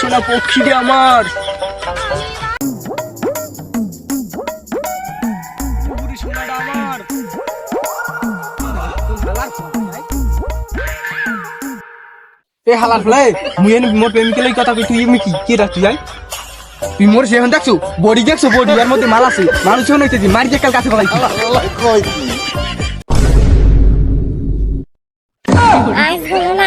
সোনা পক্ষী রে আমার। এ হালার ফেলে মুই এনে মোর প্রেমিকের লাগি কথা কই তুই কি? কি রাখছি যাই তুই মোর সেখানে দেখছ? বডি দেখছ? বডি এর মধ্যে মাল আছে। মানুষ হইতেছি মারি যে কাল কাছে ফেলাই আইসগুলো না